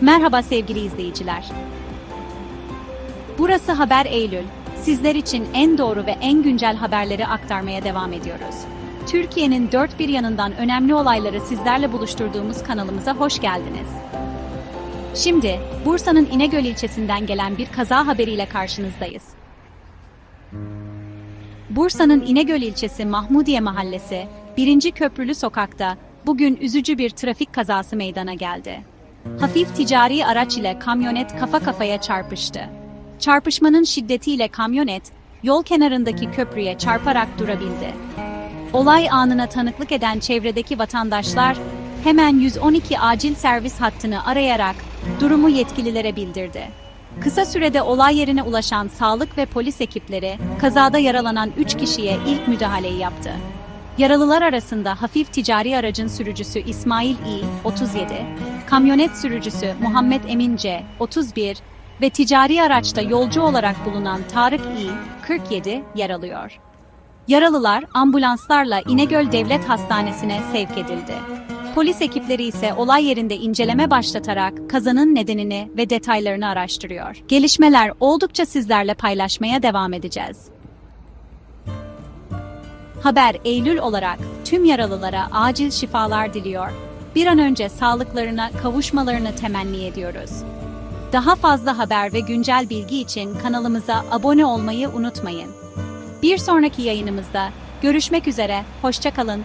Merhaba sevgili izleyiciler. Burası Haber Eylül. Sizler için en doğru ve en güncel haberleri aktarmaya devam ediyoruz. Türkiye'nin dört bir yanından önemli olayları sizlerle buluşturduğumuz kanalımıza hoş geldiniz. Şimdi Bursa'nın İnegöl ilçesinden gelen bir kaza haberiyle karşınızdayız. Bursa'nın İnegöl ilçesi Mahmudiye Mahallesi, 1. Köprülü Sokak'ta bugün üzücü bir trafik kazası meydana geldi. Hafif ticari araç ile kamyonet kafa kafaya çarpıştı. Çarpışmanın şiddetiyle kamyonet, yol kenarındaki köprüye çarparak durabildi. Olay anına tanıklık eden çevredeki vatandaşlar hemen 112 acil servis hattını arayarak durumu yetkililere bildirdi. Kısa sürede olay yerine ulaşan sağlık ve polis ekipleri kazada yaralanan 3 kişiye ilk müdahaleyi yaptı. Yaralılar arasında hafif ticari aracın sürücüsü İsmail İ, 37, kamyonet sürücüsü Muhammed Emin C, 31 ve ticari araçta yolcu olarak bulunan Tarık İ, 47 yer alıyor. Yaralılar ambulanslarla İnegöl Devlet Hastanesi'ne sevk edildi. Polis ekipleri ise olay yerinde inceleme başlatarak kazanın nedenini ve detaylarını araştırıyor. Gelişmeler oldukça sizlerle paylaşmaya devam edeceğiz. Haber Eylül olarak tüm yaralılara acil şifalar diliyor. Bir an önce sağlıklarına kavuşmalarını temenni ediyoruz. Daha fazla haber ve güncel bilgi için kanalımıza abone olmayı unutmayın. Bir sonraki yayınımızda görüşmek üzere, hoşçakalın.